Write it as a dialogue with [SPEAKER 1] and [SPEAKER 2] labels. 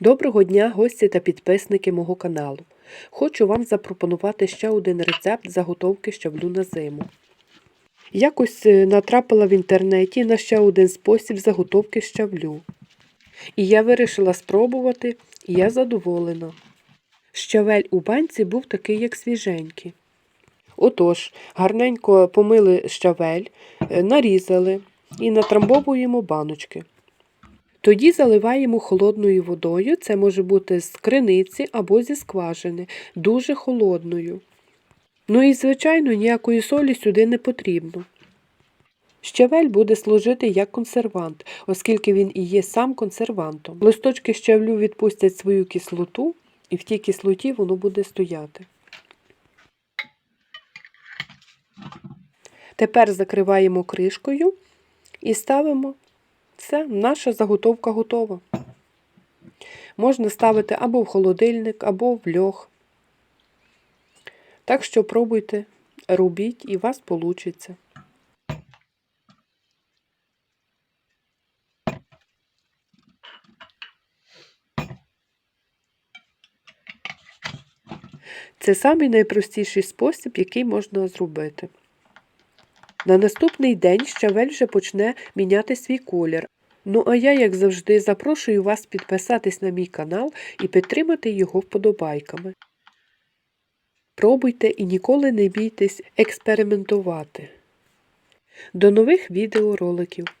[SPEAKER 1] Доброго дня, гості та підписники мого каналу. Хочу вам запропонувати ще один рецепт заготовки щавлю на зиму. Якось е, натрапила в інтернеті на ще один спосіб заготовки щавлю. І я вирішила спробувати, і я задоволена. Щавель у банці був такий, як свіженький. Отож, гарненько помили щавель, е, нарізали і натрамбовуємо баночки. Тоді заливаємо холодною водою, це може бути з криниці або зі скважини, дуже холодною. Ну і, звичайно, ніякої солі сюди не потрібно. Щавель буде служити як консервант, оскільки він і є сам консервантом. Листочки щавлю відпустять свою кислоту, і в тій кислоті воно буде стояти. Тепер закриваємо кришкою і ставимо все, наша заготовка готова. Можна ставити або в холодильник, або в льох. Так що пробуйте, робіть і у вас вийде. Це самий найпростіший спосіб, який можна зробити. На наступний день щавель вже почне міняти свій колір. Ну а я, як завжди, запрошую вас підписатись на мій канал і підтримати його вподобайками. Пробуйте і ніколи не бійтесь експериментувати. До нових відеороликів!